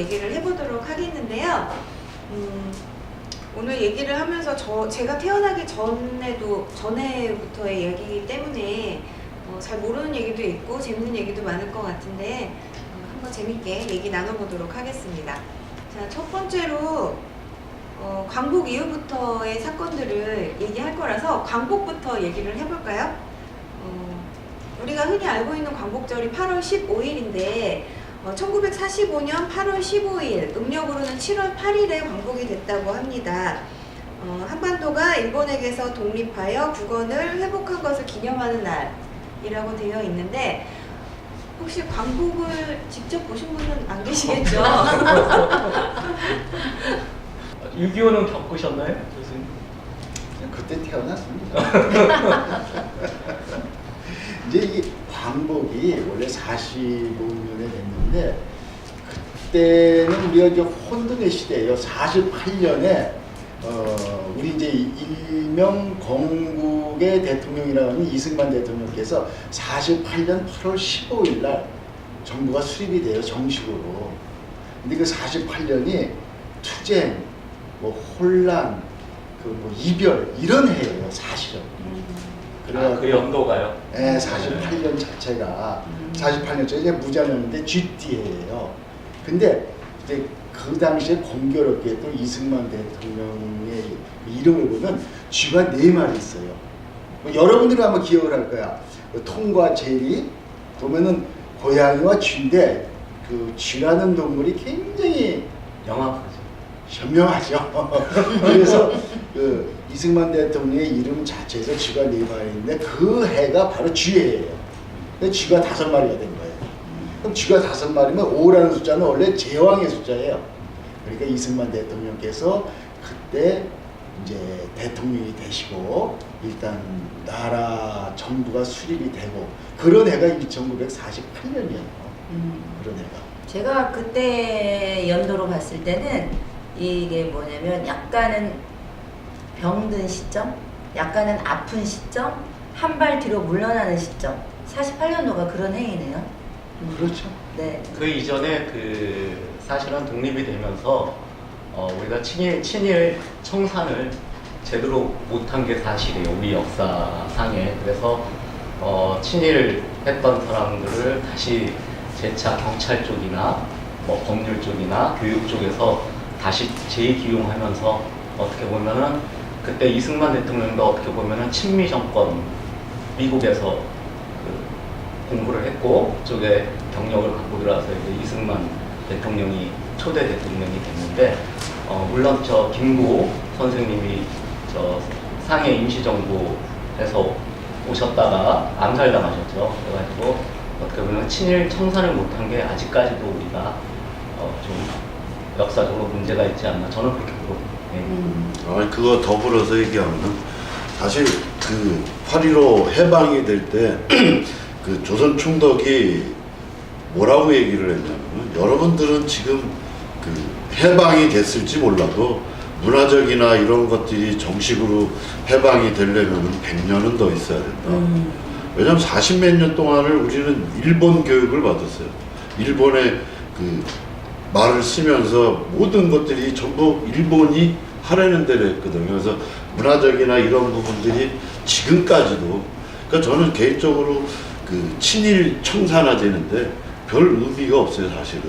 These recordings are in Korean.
얘기를 해보도록 하겠는데요. 음, 오늘 얘기를 하면서 저 제가 태어나기 전에도 전에부터의 얘기이기 때문에 어, 잘 모르는 얘기도 있고 재밌는 얘기도 많을 것 같은데 어, 한번 재밌게 얘기 나눠보도록 하겠습니다. 자, 첫 번째로 어, 광복 이후부터의 사건들을 얘기할 거라서 광복부터 얘기를 해볼까요? 어, 우리가 흔히 알고 있는 광복절이 8월 15일인데 1945년 8월 15일, 음력으로는 7월 8일에 광복이 됐다고 합니다. 어, 한반도가 일본에게서 독립하여 국원을 회복한 것을 기념하는 날이라고 되어 있는데 혹시 광복을 직접 보신 분은 안 계시겠죠? 6.25는 겪으셨나요? 교수님? 그때 태어났습니다. 이제 이 광복이 원래 45년에 됐는데 그때는 우리가 이제 혼돈의 시대예요. 48년에 어 우리 이제 일명 건국의 대통령이라고 하는 이승만 대통령께서 48년 8월 15일 날 정부가 수립이 돼요 정식으로. 근데 그 48년이 투쟁, 뭐 혼란, 그 뭐 이별 이런 해예요 사실은. 아, 그 연도가요? 예, 48년 자체가 48년째 이제 무자년인데 GT예요. 근데 이제 그 당시에 공교롭게 또 이승만 대통령의 이름을 보면 쥐가 네 마리 있어요. 뭐 여러분들은 아마 기억을 할 거야. 그 톰과 제리 보면은 고양이와 쥐인데 그 쥐라는 동물이 굉장히 영악하죠. 현명하죠. 그래서 그 이승만 대통령의 이름 자체에서 쥐가 네 마리인데 그 해가 바로 쥐해예요. 근데 쥐가 다섯 마리가 된 거예요. 그럼 쥐가 다섯 마리면 5라는 숫자는 원래 제왕의 숫자예요. 그러니까 이승만 대통령께서 그때 이제 대통령이 되시고 일단 나라 정부가 수립이 되고 그런 해가 1948년이에요. 그런 해가. 제가 그때 연도로 봤을 때는 이게 뭐냐면 약간은 병든 시점, 약간은 아픈 시점, 한 발 뒤로 물러나는 시점. 48년도가 그런 해이네요. 음. 그렇죠. 네. 그 이전에 그 사실은 독립이 되면서 어, 우리가 친일 친일 청산을 제대로 못한 게 사실이에요. 우리 역사상에 그래서 어, 친일 했던 사람들을 다시 재차 경찰 쪽이나 뭐 법률 쪽이나 교육 쪽에서 다시 재기용하면서 어떻게 보면은 그때 이승만 대통령도 어떻게 보면은 친미 정권 미국에서 그 공부를 했고 그쪽에 경력을 갖고 들어와서 이제 이승만 대통령이 초대 대통령이 됐는데 어, 물론 저 김구 선생님이 저 상해 임시정부에서 오셨다가 암살당하셨죠. 그래가지고 어떻게 보면 친일 청산을 못한 게 아직까지도 우리가 어, 좀 역사적으로 문제가 있지 않나 저는 그렇게 보거든요. 예. 음. 아니 그거 더불어서 얘기하면 사실 그 8.15 해방이 될 때 그 조선 총독이 뭐라고 얘기를 했냐면 여러분들은 지금 그 해방이 됐을지 몰라도 문화적이나 이런 것들이 정식으로 해방이 되려면 100년은 더 있어야 된다. 음. 왜냐면 40 몇 년 동안을 우리는 일본 교육을 받았어요. 일본의 그 말을 쓰면서 모든 것들이 전부 일본이 하라는 대로 했거든요. 그래서 문화적이나 이런 부분들이 지금까지도 그러니까 저는 개인적으로 그 친일 청산화 되는데 별 의미가 없어요, 사실은.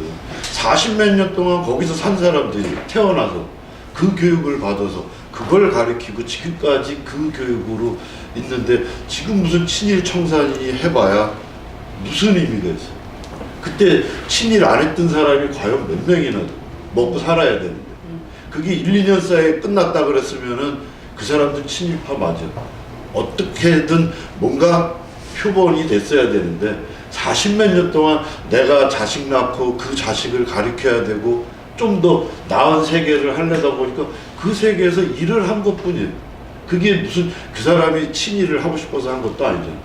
40몇 년 동안 거기서 산 사람들이 태어나서 그 교육을 받아서 그걸 가르치고 지금까지 그 교육으로 있는데 지금 무슨 친일 청산이 해봐야 무슨 의미가 있어? 그때 친일 안 했던 사람이 과연 몇 명이나 먹고 살아야 되는데 그게 1, 2년 사이에 끝났다 그랬으면은 그 사람들 친일파 맞아. 어떻게든 뭔가 표본이 됐어야 되는데 40몇 년 동안 내가 자식 낳고 그 자식을 가르쳐야 되고 좀 더 나은 세계를 하려다 보니까 그 세계에서 일을 한 것뿐이에요. 그게 무슨 그 사람이 친일을 하고 싶어서 한 것도 아니잖아.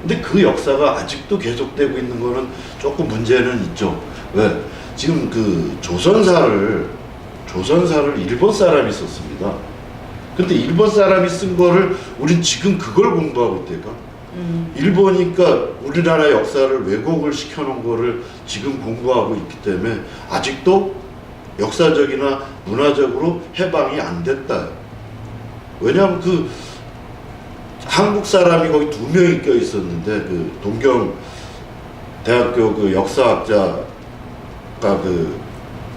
근데 그 역사가 아직도 계속되고 있는 거는 조금 문제는 있죠. 왜? 지금 그 조선사를 조선사를 일본 사람이 썼습니다. 근데 일본 사람이 쓴 거를 우린 지금 그걸 공부하고 있다니까. 음. 일본이니까 우리나라 역사를 왜곡을 시켜놓은 거를 지금 공부하고 있기 때문에 아직도 역사적이나 문화적으로 해방이 안 됐다. 왜냐하면 그 한국 사람이 거기 두 명이 껴 있었는데 그 동경 대학교 그 역사학자가 그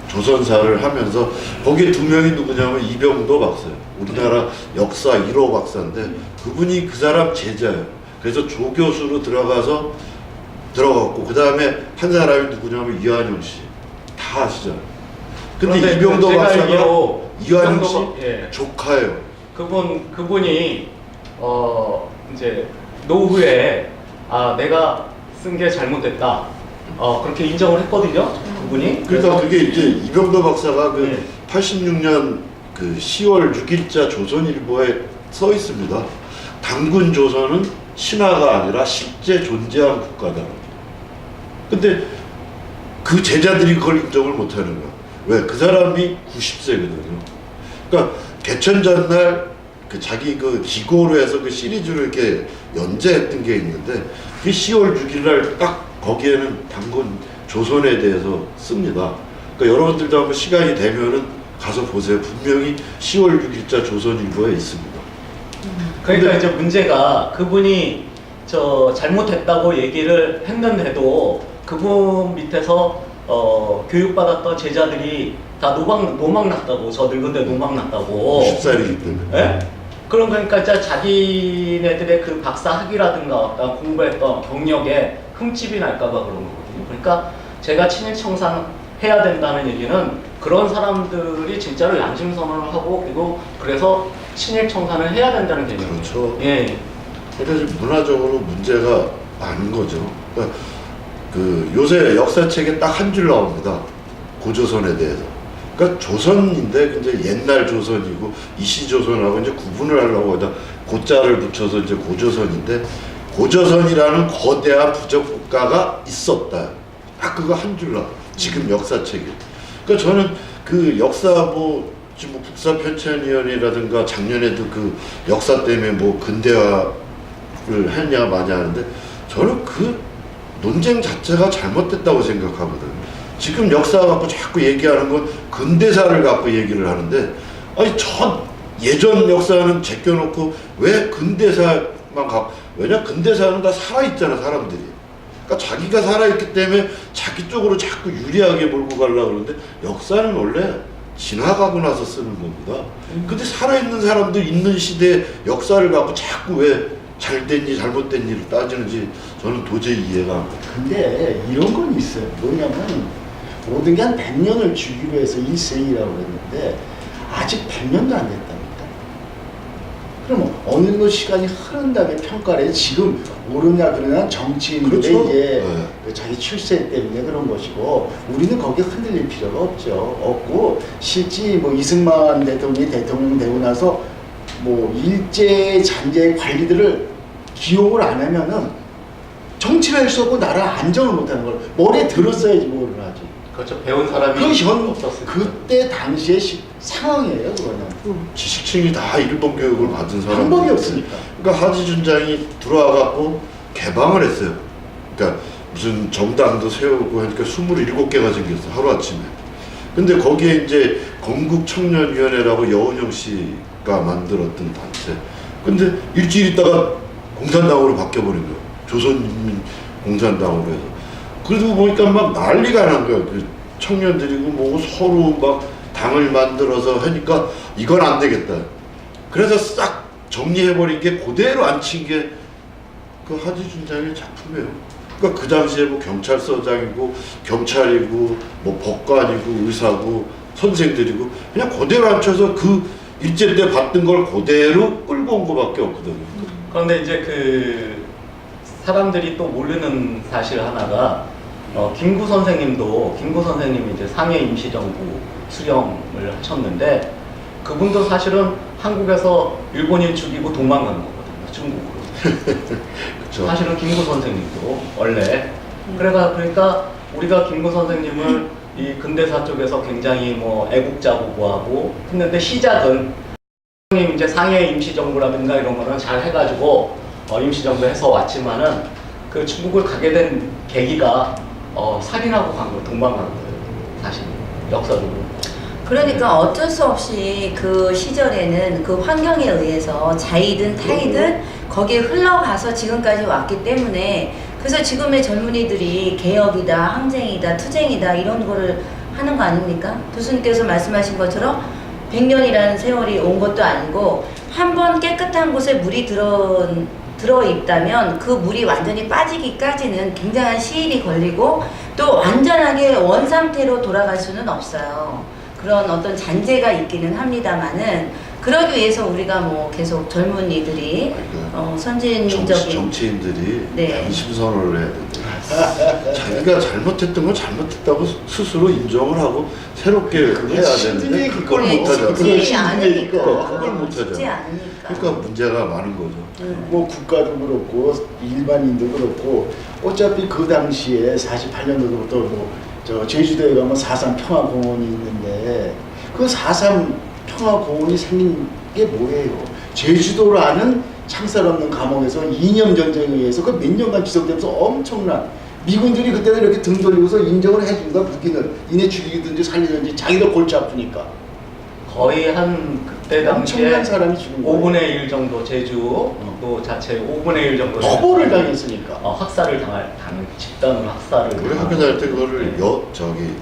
조선사를 하면서 거기에 두 명이 누구냐면 이병도 박사예요. 우리나라 역사 1호 박사인데 그분이 그 사람 제자예요. 그래서 조교수로 들어가서 들어갔고 그 다음에 한 사람이 누구냐면 이한용 씨. 다 아시잖아요. 근데 이병도 박사가 이한용 씨 예. 조카예요. 그분 그분이 어 이제 노후에 아 내가 쓴 게 잘못됐다. 어 그렇게 인정을 했거든요. 그분이. 그러니까 그게 이제 이병도 박사가 그 네. 86년 그 10월 6일자 조선일보에 써 있습니다. 당군 조선은 신화가 아니라 실제 존재한 국가다. 근데 그 제자들이 그걸 인정을 못 하는 거야. 왜? 그 사람이 90세거든요. 그러니까 개천전날 그 자기 그 기고로 해서 그 시리즈로 이렇게 연재했던 게 있는데 그 10월 6일 날 딱 거기에는 당군 조선에 대해서 씁니다. 그러니까 여러분들도 한번 시간이 되면은 가서 보세요. 분명히 10월 6일자 조선일보에 있습니다. 그러니까 근데- 이제 문제가 그분이 저 잘못했다고 얘기를 했는데도 그분 밑에서 어 교육받았던 제자들이 다 노방 노망 났다고 저 늙은데 노망 났다고. 90살이기 때문에. 예? 그런 거니까 진짜 자기네들의 그 박사 학위라든가 어떤 공부했던 경력에 흠집이 날까봐 그런 거거든요. 그러니까 제가 친일 청산 해야 된다는 얘기는 그런 사람들이 진짜로 양심 선언을 하고 그리고 그래서 친일 청산을 해야 된다는 개념이에요. 그렇죠. 예. 그러니까 문화적으로 문제가 많은 거죠. 그러니까 그 요새 역사책에 딱 한 줄 나옵니다. 고조선에 대해서. 그러니까 조선인데 이제 옛날 조선이고 이시조선하고 이제 구분을 하려고 하다 고자를 붙여서 이제 고조선인데 고조선이라는 거대한 부족 국가가 있었다. 딱 그거 한줄 나와. 지금 역사책에. 그러니까 저는 그 역사 뭐 지금 뭐 국사편찬위원회라든가 작년에도 그 역사 때문에 뭐 근대화를 했냐 마냐 하는데 저는 그 논쟁 자체가 잘못됐다고 생각하거든요. 지금 역사 갖고 자꾸 얘기하는 건 근대사를 갖고 얘기를 하는데 아니 전 예전 역사는 제껴놓고 왜 근대사만 갖고 왜냐 근대사는 다 살아있잖아 사람들이 그러니까 자기가 살아있기 때문에 자기 쪽으로 자꾸 유리하게 몰고 가려고 그러는데 역사는 원래 지나가고 나서 쓰는 겁니다. 근데 살아있는 사람들 있는 시대에 역사를 갖고 자꾸 왜 잘됐니 잘못된 일을 따지는지 저는 도저히 이해가 안 가요. 근데 이런 건 있어요. 뭐냐면 모든 게 한 100년을 주기로 해서 일생이라고 그랬는데 아직 100년도 안 됐답니다. 그럼 어느 정도 시간이 흐른 다음에 평가를 해 지금 오르냐 그러냐 정치인들의 그렇죠. 이제 네. 그 자기 출세 때문에 그런 것이고 우리는 거기에 흔들릴 필요가 없죠. 없고 실제 뭐 이승만 대통령이 대통령 되고 나서 뭐 일제 잔재 관리들을 기용을 안 하면은 정치를 할 수 없고 나라 안정을 못하는 걸 머리에 들었어야지 뭐를 하지. 그렇죠. 배운 사람이 그 현 없었을 때. 그때 당시의 시, 상황이에요 그거는. 지식층이 다 일본 교육을 받은 사람 방법이 없으니까. 그러니까 하지 준장이 들어와 갖고 개방을 했어요. 그러니까 무슨 정당도 세우고 하니까 27개가 생겼어 하루 아침에. 근데 거기에 이제 건국 청년위원회라고 여운형 씨가 만들었던 단체. 근데 일주일 있다가 공산당으로 바뀌어버린 거예요. 조선인민 공산당으로 해서. 그러고 보니까 막 난리가 난 거예요. 그 청년들이고 뭐 서로 막 당을 만들어서 하니까 이건 안 되겠다. 그래서 싹 정리해버린 게 그대로 앉힌 게 그 하지준장의 작품이에요. 그러니까 그 당시에 뭐 경찰서장이고 경찰이고 뭐 법관이고 의사고 선생들이고 그냥 그대로 앉혀서 그 일제 때 봤던 걸 그대로 끌고 온 거밖에 없거든요. 그런데 이제 그 사람들이 또 모르는 사실 하나가 어, 김구 선생님도 김구 선생님이 이제 상해 임시정부 수령을 하셨는데 그분도 사실은 한국에서 일본인 죽이고 도망간 거거든요 중국으로. 사실은 김구 선생님도 원래. 그래가 그러니까 우리가 김구 선생님을 이 근대사 쪽에서 굉장히 뭐 애국자고 뭐하고 했는데 시작은 이제 상해 임시정부라든가 이런 거는 잘 해가지고 어, 임시정부 해서 왔지만은 그 중국을 가게 된 계기가 어, 살인하고 간 거, 동방 간 거예요. 사실 역사적으로. 그러니까 어쩔 수 없이 그 시절에는 그 환경에 의해서 자이든 타이든 거기에 흘러가서 지금까지 왔기 때문에 그래서 지금의 젊은이들이 개혁이다, 항쟁이다, 투쟁이다 이런 거를 하는 거 아닙니까? 교수님께서 말씀하신 것처럼 100년이라는 세월이 온 것도 아니고 한 번 깨끗한 곳에 물이 들어 들어 있다면 그 물이 완전히 빠지기까지는 굉장한 시일이 걸리고 또 완전하게 원 상태로 돌아갈 수는 없어요. 그런 어떤 잔재가 있기는 합니다만은 그러기 위해서 우리가 뭐 계속 젊은이들이 어, 정치, 선진적인 정치 인들이 네. 양심선언을 해야 된다. 자기가 잘못했던 건 잘못했다고 스- 스스로 인정을 하고 새롭게 해야 되는데. 그걸 네, 못하잖아. 그걸 못하잖아. 쉽지 않으니까 그러니까 문제가 많은 거죠. 음. 뭐 국가도 그렇고 일반인도 그렇고 어차피 그 당시에 48년도부터 뭐저 제주도에 가면 4.3 평화공원이 있는데 그 4.3 평화공원이 생긴 게 뭐예요? 제주도라는 창살 없는 감옥에서 이념 전쟁에 의해서 그 몇 년간 지속되면서 엄청난 미군들이 그때는 이렇게 등 돌리고서 인정을 해준 거야 북인을 이내 죽이든지 살리든지 자기들 골치 아프니까 거의 한 그때 당시에 엄청난 사람이 죽은 거예요 5분의 1 정도 제주 도 자체 5분의 1 정도 거부를 당했으니까 어, 학살을 당할 당한 집단으로 학살을 우리 학교 다닐 때 그거를 네. 여 저기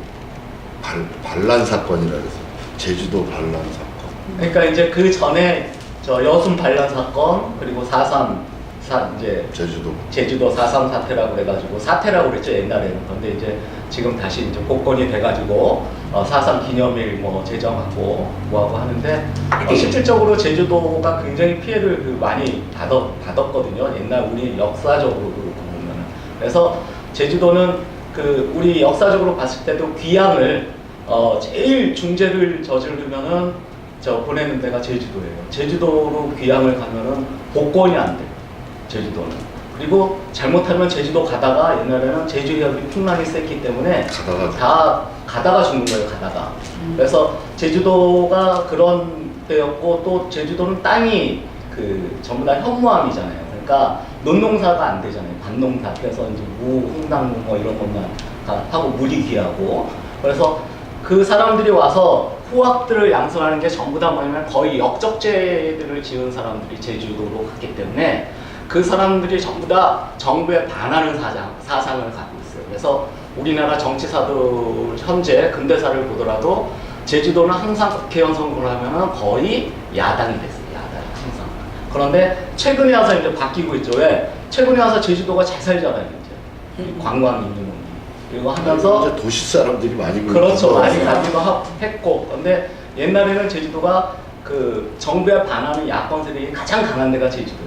발, 반란 사건이라 그래서 제주도 반란 사건. 그러니까 이제 그 전에 저 여순 반란 사건 그리고 4.3 사, 이제 제주도. 제주도 4.3 사태라고 그래가지고 사태라고 그랬죠 옛날에는. 그런데 이제 지금 다시 이제 복권이 돼가지고 어, 4.3 기념일 뭐 제정하고 뭐하고 하는데 어, 실질적으로 제주도가 굉장히 피해를 그 많이 받았, 받았거든요. 옛날 우리 역사적으로 그렇고 보면은. 그래서 제주도는 그 우리 역사적으로 봤을 때도 귀향을 어, 제일 중재를 저지르면은 저 보내는 데가 제주도예요. 제주도로 귀향을 가면은 복권이 안 돼요 제주도는. 그리고 잘못하면 제주도 가다가 옛날에는 제주역이 풍랑이 셌기 때문에 가다가 다 가다가 죽는 거예요, 가다가. 그래서 제주도가 그런 데였고 또 제주도는 땅이 그 전부 다 현무암이잖아요. 그러니까 논농사가 안 되잖아요. 반농사. 그래서 이제 무, 홍당무 뭐 이런 것만 다 하고 물이 귀하고. 그래서 그 사람들이 와서 후학들을 양성하는 게 전부 다 뭐냐면 거의 역적죄들을 지은 사람들이 제주도로 갔기 때문에 그 사람들이 전부 다 정부에 반하는 사상, 사상을 갖고 있어요. 그래서 우리나라 정치사들 현재 근대사를 보더라도 제주도는 항상 국회의원 선거를 하면은 거의 야당이 됐어요. 야당 항상. 그런데 최근에 와서 이제 바뀌고 있죠. 왜? 최근에 와서 제주도가 잘 살잖아요. 이제 이 관광 인증 그리고 하면서 이제 도시 사람들이 많이 그렇죠. 많이 가기도 하- 했고. 근데 옛날에는 제주도가 그 정부에 반하는 야권 세력이 가장 강한 데가 제주도였어요.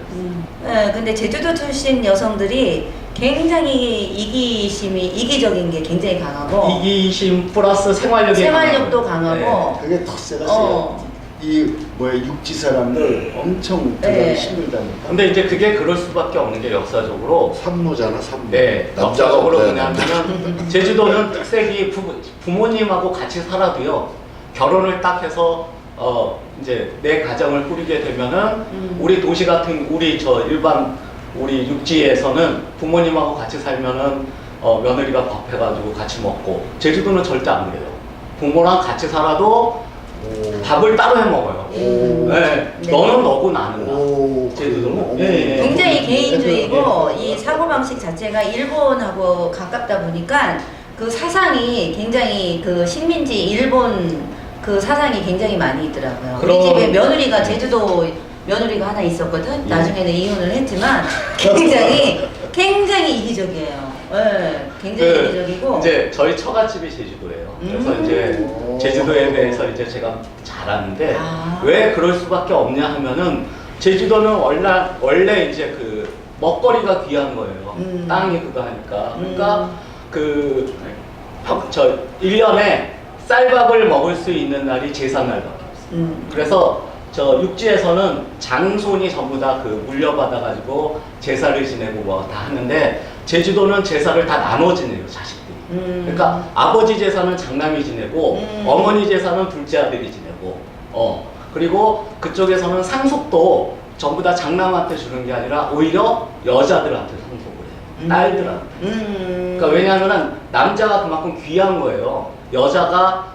네, 근데 제주도 출신 여성들이 굉장히 이기심이 이기적인 게 굉장히 강하고 이기심 플러스 생활력이 생활력도. 강하고 그게 턱세가 어. 세요. 이 뭐야 육지 사람들 엄청 네. 힘들다니까. 근데 이제 그게 그럴 수밖에 없는 게 역사적으로 산모잖아 산모. 네, 남자가 역사적으로 뭐냐면은 제주도는 특색이 부, 부모님하고 같이 살아도요 결혼을 딱 해서 어 이제 내 가정을 꾸리게 되면은 음. 우리 도시 같은 우리 저 일반 우리 육지에서는 부모님하고 같이 살면은 어 며느리가 밥 해가지고 같이 먹고 제주도는 절대 안 그래요 부모랑 같이 살아도 밥을 따로 해 먹어요. 음. 네, 네. 너는 너고 나는 나. 오, 제주도는? 예, 예. 굉장히 개인주의고 네. 이 사고방식 자체가 일본하고 가깝다 보니까 그 사상이 굉장히 그 식민지 일본 그 사상이 굉장히 많이 있더라고요. 그럼- 우리 집에 며느리가 제주도 며느리가 하나 있었거든. 예. 나중에는 이혼을 했지만 굉장히 굉장히 이기적이에요. 예, 굉장히 그 이기적이고 이제 저희 처갓집이 제주도예요. 그래서 음. 이제 제주도에 대해서 이제 제가 잘 아는데 아. 왜 그럴 수밖에 없냐 하면은 제주도는 원래 원래 이제 그 먹거리가 귀한 거예요. 음. 땅이 그거 하니까. 그러니까 음. 그, 그저 1년에 쌀밥을 먹을 수 있는 날이 제사날밖에 없어요. 음. 그래서 저 육지에서는 장손이 전부 다 그 물려받아가지고 제사를 지내고 뭐 다 하는데 제주도는 제사를 다 나눠 지내요 자식들이. 음. 그러니까 아버지 제사는 장남이 지내고 음. 어머니 제사는 둘째 아들이 지내고 어 그리고 그쪽에서는 상속도 전부 다 장남한테 주는 게 아니라 오히려 여자들한테 상속을 해요. 음. 딸들한테. 음. 그러니까 왜냐하면은 남자가 그만큼 귀한 거예요. 여자가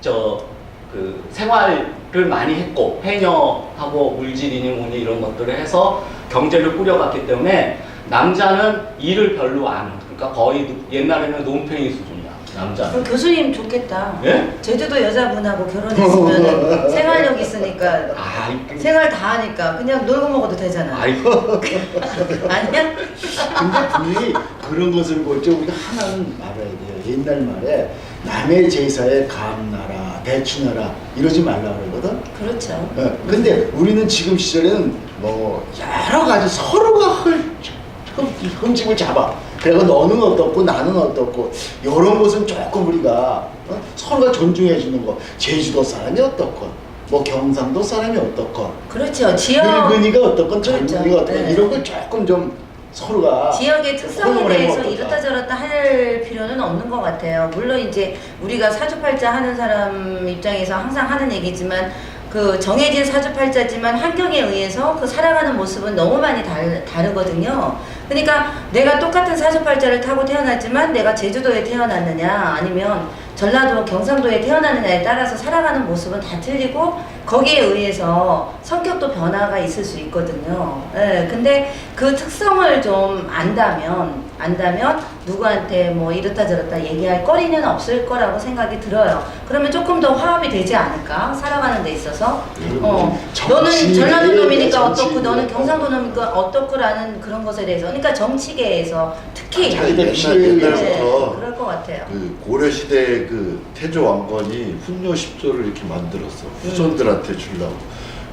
저그 생활을 많이 했고 해녀하고 물질이니 뭐니 이런 것들을 해서 경제를 꾸려갔기 때문에 남자는 일을 별로 안. 그러니까 거의 옛날에는 논팽이 수준이야. 남자. 그럼 교수님 좋겠다. 예? 제주도 여자분하고 결혼했으면 생활력 있으니까 아, 이- 생활 다 하니까 그냥 놀고 먹어도 되잖아. 아이 아니야? 근데 분명히 그런 것을 볼때 우리가 하나는 말아야 돼요. 옛날 말에 남의 제사에 감나라, 배추나라 이러지 말라 그러거든. 그렇죠. 어, 근데 우리는 지금 시절에는 뭐 여러 가지 서로가 헐, 흠, 흠집을 잡아. 그리고 너는 어떻고 나는 어떻고 이런 것은 조금 우리가 어? 서로가 존중해 주는 거. 제주도 사람이 어떻건, 뭐 경상도 사람이 어떻건, 그렇죠. 지역 늙은이가 어떻건, 그렇죠. 젊은이가 어떻건 네. 이런 걸 조금 좀 서로가 지역의 특성에 대해서 이렇다? 저렇다 할 필요는 없는 것 같아요. 물론 이제 우리가 사주팔자 하는 사람 입장에서 항상 하는 얘기지만 그 정해진 사주팔자지만 환경에 의해서 그 살아가는 모습은 너무 많이 다르, 다르거든요. 그러니까 내가 똑같은 사주팔자를 타고 태어났지만 내가 제주도에 태어났느냐 아니면 전라도 경상도에 태어났느냐에 따라서 살아가는 모습은 다 틀리고 거기에 의해서 성격도 변화가 있을 수 있거든요. 예, 근데 그 특성을 좀 안다면 안다면 누구한테 뭐 이렇다 저렇다 얘기할 거리는 없을 거라고 생각이 들어요. 그러면 조금 더 화합이 되지 않을까 살아가는 데 있어서. 어, 너는 전라도 놈이니까. 어떻고 너는 경상도 놈이니까 어떻고라는 그런 것에 대해서 그러니까 정치계에서 특히 아, 네, 피해 옛날부터 그럴 것 같아요. 그 고려 시대 그 태조 왕건이 훈요 10조를 이렇게 만들었어 후손들한테 주려고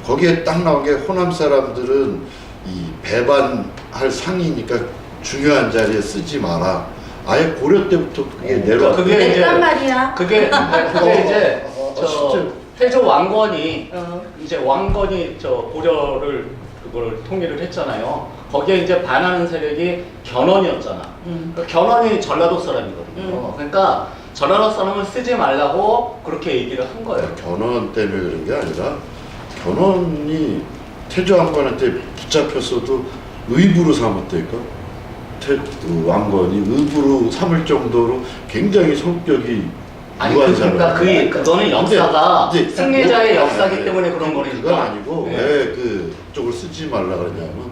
거기에 딱 나온 게 호남 사람들은 이 배반할 상이니까 중요한 자리에 쓰지 마라 아예 고려 때부터 그게 어, 내려왔 그게 이제- 말이야. 그게 그게 이제 어, 어, 저. 태조 왕건이 어. 이제 왕건이 저 고려를 그걸 통일을 했잖아요. 거기에 이제 반하는 세력이 견훤이었잖아. 음. 그 견훤이 전라도 사람이거든요. 음. 그러니까 전라도 사람을 쓰지 말라고 그렇게 얘기를 한 거예요. 견훤 때문에 그런 게 아니라 견훤이 태조 왕건한테 붙잡혔어도 의부로 삼았다니까 태, 그 왕건이 의부로 삼을 정도로 굉장히 성격이 아니 무한 그, 그러니까 사람. 그 그거는 역사가 근데- 근데 승리자의 뭐- 역사기 아니, 때문에 그런 거니까. 그건 아니고 네. 왜 그 쪽을 쓰지 말라 그러냐면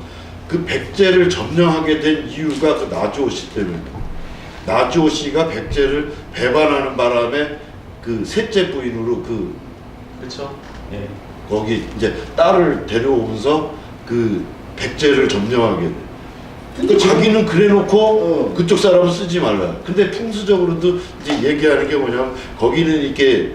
그 백제를 점령하게 된 이유가 그 나주호 씨 때문입니다. 나주호 씨가 백제를 배반하는 바람에 그 셋째 부인으로 그 그렇죠. 예. 거기 이제 딸을 데려오면서 그 백제를 점령하게 돼. 근데 자기는 그래놓고 어. 그쪽 사람은 쓰지 말라. 근데 풍수적으로도 이제 얘기하는 게 뭐냐면 거기는 이렇게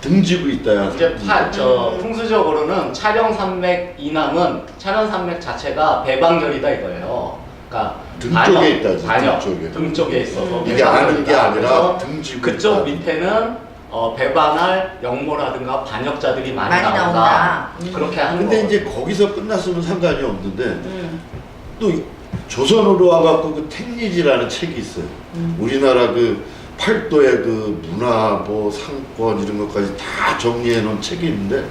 등지고 있다야. 이제 파, 저 음. 풍수적으로는 촬영 산맥 이남은 촬영 산맥 자체가 배방결이다 이거예요. 그러니까 등 반역, 쪽에 있다지, 반역, 등 쪽에. 등 쪽에 있어서 음. 이게 아는 게. 아니라 그래서 등지고 그쪽 있다. 밑에는 어, 배반할 영모라든가 반역자들이 많이, 많이 나온다. 나온다. 음. 그렇게 하는 근데 거. 이제 거기서 끝났으면 상관이 없는데 음. 또 조선으로 와갖고 그 택리지라는 책이 있어요. 음. 우리나라 그 팔도의 그 문화 뭐 상권 이런 것까지 다 정리해 놓은 책이 있는데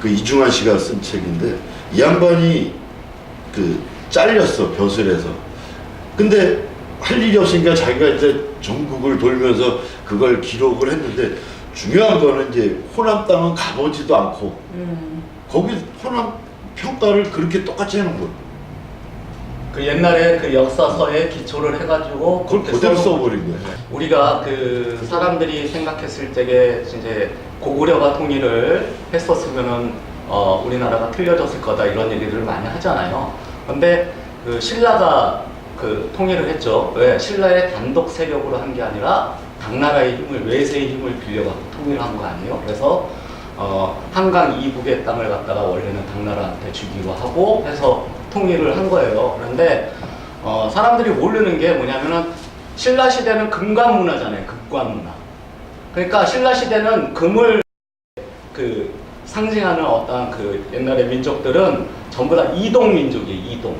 그 이중환 씨가 쓴 책인데 이 양반이 그 잘렸어 벼슬에서 근데 할 일이 없으니까 자기가 이제 전국을 돌면서 그걸 기록을 했는데 중요한 거는 이제 호남 땅은 가보지도 않고 음. 거기 호남 평가를 그렇게 똑같이 해놓은 거예요. 그 옛날에 그 역사서에 기초를 해가지고 그걸 그렇게 그대로 써놓은 써버린 거예요. 우리가 그 사람들이 생각했을 때에 이제 고구려가 통일을 했었으면은 어 우리나라가 틀려졌을 거다 이런 얘기들을 많이 하잖아요. 근데 그 신라가 그 통일을 했죠. 왜 신라의 단독 세력으로 한 게 아니라 당나라의 힘을 외세의 힘을 빌려갖고 통일을 한거 아니에요. 그래서 어 한강 이북의 땅을 갖다가 원래는 당나라한테 주기로 하고 해서 통일을 한 거예요. 그런데 어 사람들이 모르는 게 뭐냐면은 신라 시대는 금관 문화잖아요. 금관 문화. 그러니까 신라 시대는 금을 그 상징하는 어떤 그 옛날의 민족들은 전부 다 이동 민족이에요. 이동.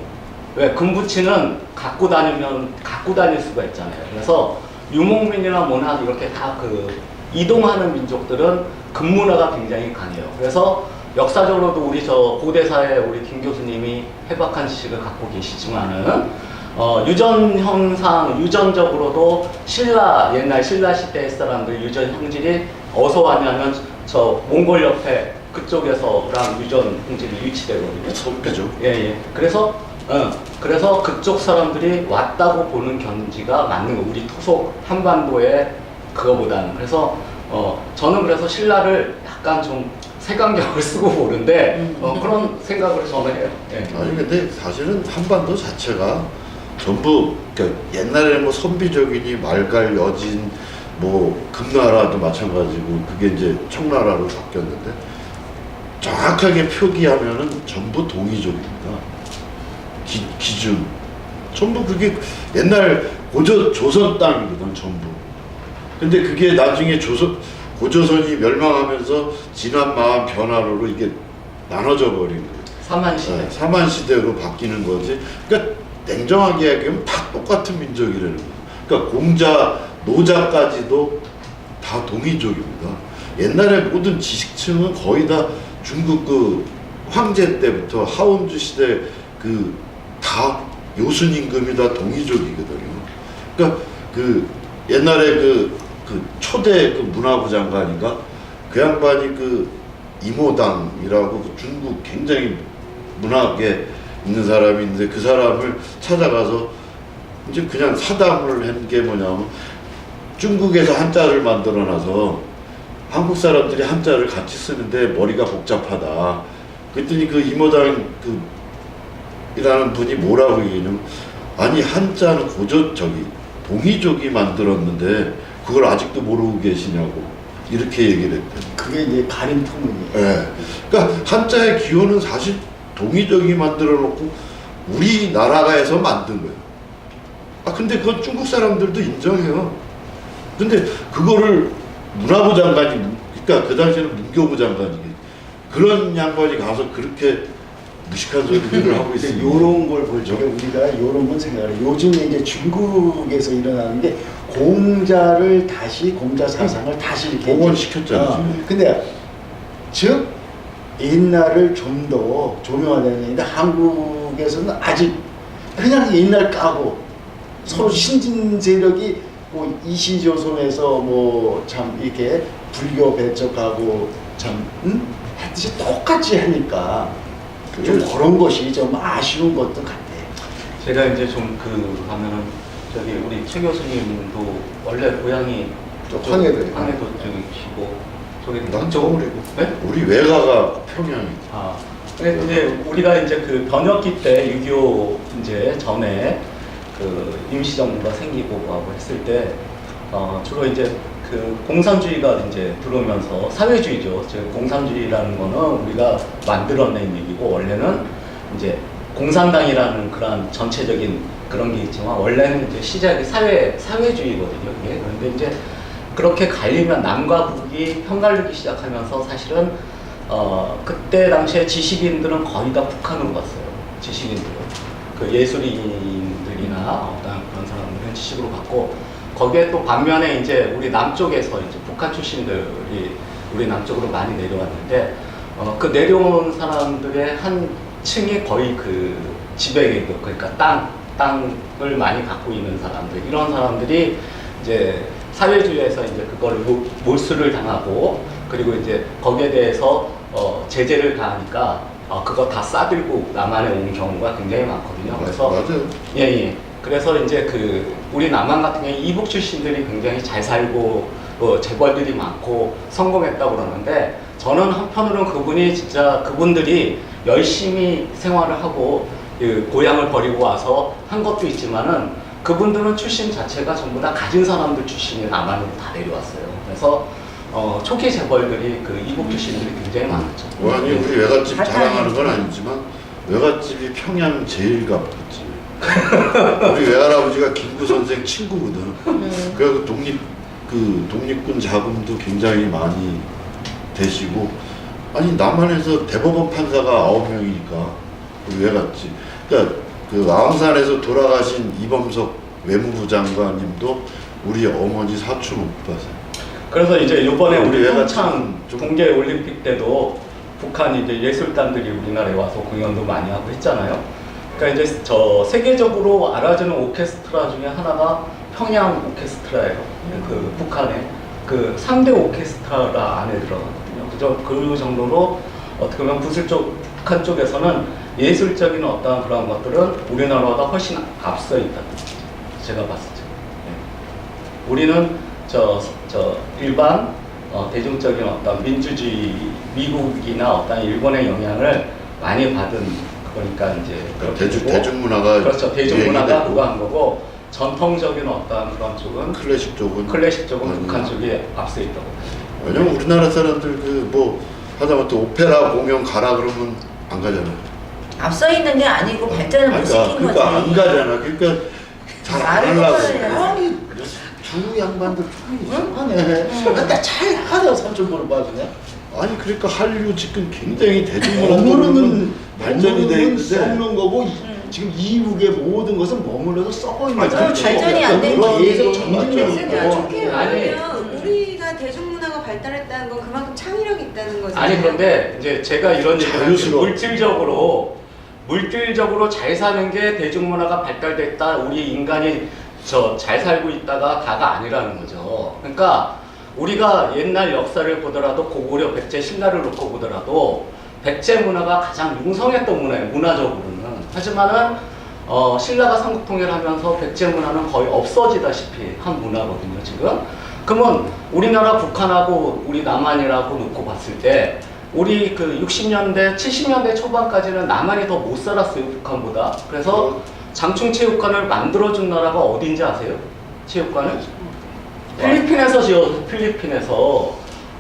왜 금붙이는 갖고 다니면 갖고 다닐 수가 있잖아요. 그래서 유목민이나 뭐나 이렇게 다 그 이동하는 민족들은 금문화가 굉장히 강해요. 그래서 역사적으로도 우리 저 고대사에 우리 김 교수님이 해박한 지식을 갖고 계시지만은 어, 유전 현상, 유전적으로도 신라 옛날 신라 시대 사람들 유전 형질이 어디서 왔냐면 저 몽골 옆에 그쪽에서랑 유전 형질이 유치되거든요. 선비죠. 예, 예. 그래서, 어, 그래서 그쪽 사람들이 왔다고 보는 견지가 맞는 거. 우리 토속 한반도에 그거보다는. 그래서, 어, 저는 그래서 신라를 약간 좀 색안경을 쓰고 보는데, 어, 그런 생각을 저는 해요. 예. 아니 근데 사실은 한반도 자체가 전부 그러니까 옛날에 뭐 선비적이니 말갈 여진 뭐 금나라도 마찬가지고 그게 이제 청나라로 바뀌었는데 정확하게 표기하면은 전부 동이족입니다. 기, 기준 전부 그게 옛날 고조 조선 땅이거든 전부. 근데 그게 나중에 조선 고조선이 멸망하면서 진한마한 변화로 이게 나눠져 버린 거예요. 사만 시대. 네, 사만 시대로 바뀌는 거지. 그러니까 냉정하게 얘기하면 다 똑같은 민족이라는 거예요. 그러니까 공자, 노자까지도 다 동이족입니다. 옛날에 모든 지식층은 거의 다 중국 그 황제 때부터 하원주 시대 그 다 요순 임금이 다 동이족이거든요. 그러니까 그 옛날에 그, 그 초대 그 문화부 장관인가 그 양반이 그 이모당이라고 그 중국 굉장히 문학에 있는 사람이 있는데 그 사람을 찾아가서 이제 그냥 사담을 한 게 뭐냐면 중국에서 한자를 만들어 놔서 한국 사람들이 한자를 같이 쓰는데 머리가 복잡하다. 그랬더니 그 이모당 그 이라는 분이 뭐라고 얘기냐면 아니 한자는 고조 저기 동이족이 만들었는데 그걸 아직도 모르고 계시냐고 이렇게 얘기를 했대요. 그게 이제 가림 통문이에요. 예. 그러니까 한자의 기원은 사실 동이족이 만들어 놓고 우리나라가에서 만든 거예요. 아 근데 그건 중국 사람들도 인정해요. 근데 그거를 문화부 장관이 그러니까 그 당시에는 문교부 장관이 그런 양반이 가서 그렇게 무식한 소리를 하고 있어요. 요런 걸 볼 적에 우리가 요런 건 생각을 해요. 요즘에 이제 중국에서 일어나는 게 공자를 다시 공자 사상을 다시 이렇게 복원시켰잖아요, 어. 근데 즉 옛날을 좀 더 조명하자는 얘기인데 한국에서는 아직 그냥 옛날 까고 서로 신진 세력이 뭐 이시조선에서 뭐 참 이렇게 불교 배척하고 참 응? 하듯이 똑같이 하니까 좀 그런 것이 좀 아쉬운 것도 같아요. 제가 이제 좀그 하면은 저기 우리 최 교수님도 원래 고향이 저 쪽- 황해도요. 황해도 쪽이시고 저기 난 쪽- 서울이고 네? 우리 외가가 평양이 아, 근데 이제 우리가 이제 그 번역기 때 6.25 이제 전에 그 임시정부가 생기고 뭐하고 했을 때 어, 주로 이제 그 공산주의가 이제 들어오면서 사회주의죠. 즉 공산주의라는 거는 우리가 만들어낸 얘기고 원래는 이제 공산당이라는 그런 전체적인 그런 게 있지만 원래는 이제 시작이 사회 사회주의거든요. 이게 그런데 이제 그렇게 갈리면 남과 북이 편갈리기 시작하면서 사실은 어 그때 당시에 지식인들은 거의 다 북한으로 갔어요. 지식인들은 그 예술인들이나 어떤 그런 사람들은 지식으로 갔고 거기에 또 반면에 이제 우리 남쪽에서 이제 북한 출신들이 우리 남쪽으로 많이 내려왔는데 어, 그 내려온 사람들의 한 층이 거의 그 지배계급 그러니까 땅 땅을 많이 갖고 있는 사람들 이런 사람들이 이제 사회주의에서 이제 그걸 모- 몰수를 당하고 그리고 이제 거기에 대해서 어, 제재를 가하니까 어, 그거 다 싸들고 남한에 온 경우가 굉장히 많거든요. 그래서 맞아요. 예, 예. 그래서 이제 그 우리 남한 같은 경우에 이북 출신들이 굉장히 잘 살고 어, 재벌들이 많고 성공했다고 그러는데 저는 한편으로는 그분이 진짜 그분들이 열심히 생활을 하고 그 고향을 버리고 와서 한 것도 있지만은 그분들은 출신 자체가 전부 다 가진 사람들 출신이 남한으로 다 내려왔어요. 그래서 어, 초기 재벌들이 그 이북 출신들이 굉장히 많았죠. 뭐 아니 우리 외갓집 잘 자랑하는 건. 아니지만 외갓집이 평양 제일 가깝지. 우리 외할아버지가 김구 선생 친구거든. 음. 그래서 독립 그 독립군 자금도 굉장히 많이 되시고 아니 남한에서 대법원 판사가 아홉 명이니까 우리 외갓집. 그러니까 그 아웅산에서 돌아가신 이범석 외무부 장관님도 우리 어머니 사촌 오빠세요. 그래서 이제 이번에 우리 우리 애가 평창 좀- 동계 올림픽 때도 북한 이제 예술단들이 우리나라에 와서 공연도 많이 하고 했잖아요. 그러니까 이제 저 세계적으로 알아주는 오케스트라 중에 하나가 평양 오케스트라예요. 그 북한의 그 3대 오케스트라 안에 들어가거든요. 그저 그 정도로 어떻게 보면 부술 쪽 북한 쪽에서는 예술적인 어떤 그런 것들은 우리나라보다 훨씬 앞서 있다. 제가 봤을 때. 예. 우리는 저, 저 일반 어, 대중적인 어떤 민주주의 미국이나 어떤 일본의 영향을 많이 받은 그러니까 이제 그렇게 대중 되고 대중문화가 그렇죠 대중문화가 유행이 되고 그거 한 거고 전통적인 어떤 그런 쪽은 클래식 쪽은 클래식 쪽은 아니구나. 북한 쪽이 앞서 있다고. 왜냐면 우리나라 사람들 그 뭐 하다못해 오페라 공연 가라 그러면 안 가잖아요. 앞서 있는 게 아니고 발전을 못 아니, 시킨 그러니까, 거지. 그러니까 안 가잖아. 그러니까 잘 안 말을 하려고. 아니 두 양반들 좀 이상하네. 그러니까 잘 하다 삼촌보를 봐주네. 아니 그러니까 한류 지금 굉장히 대중문화 머무르는 발전이 돼 있는데 썩는 거고 이- 음. 지금 이북의 모든 것은 머물러서 썩어 있는 거죠. 그렇죠. 발전이 안 된 그건 거지. 계속. 정진적인 그러니까 거. 좋게 아니. 말하면 우리가 대중문화가 발달했다는 건 그만큼 창의력이 있다는 거잖아요. 아니 그런데 이제 제가 이런 얘기를 자유스러워. 물질적으로 물질적으로 잘 사는 게 대중문화가 발달됐다 우리 인간이 저 잘 살고 있다가 다가 아니라는 거죠. 그러니까 우리가 옛날 역사를 보더라도 고구려 백제 신라를 놓고 보더라도 백제 문화가 가장 융성했던 문화예요 문화적으로는 하지만은 어, 신라가 삼국통일을 하면서 백제 문화는 거의 없어지다시피 한 문화거든요 지금 그러면 우리나라 북한하고 우리 남한이라고 놓고 봤을 때 우리 그 60년대 70년대 초반까지는 남한이 더 못 살았어요 북한보다 그래서 장충체육관을 만들어준 나라가 어딘지 아세요? 체육관을? 필리핀에서 지어 필리핀에서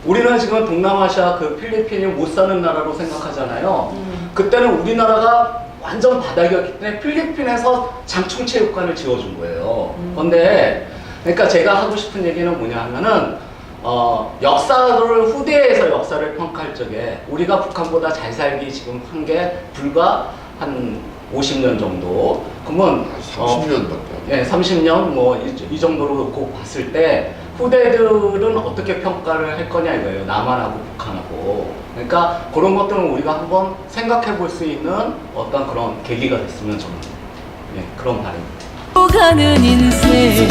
우리는 지금 동남아시아 그 필리핀이 못 사는 나라로 생각하잖아요. 음. 그때는 우리나라가 완전 바닥이었기 때문에 필리핀에서 장충체육관을 지어준 거예요. 음. 그런데 그러니까 제가 하고 싶은 얘기는 뭐냐 하면은 어, 역사를 후대에서 역사를 평가할 적에 우리가 북한보다 잘 살기 지금 한 게 불과 한 50년 정도. 그러면 어, 30년밖에. 예, 30년 뭐이 정도로 놓고 봤을 때 후대들은 어떻게 평가를 할 거냐 이거예요. 남한하고 북한하고. 그러니까 그런 것들은 우리가 한번 생각해 볼 수 있는 어떤 그런 계기가 됐으면 저는 예, 그런 바람입니다. 가는 인생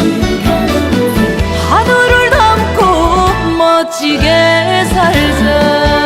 하늘을 담고 멋지게 살자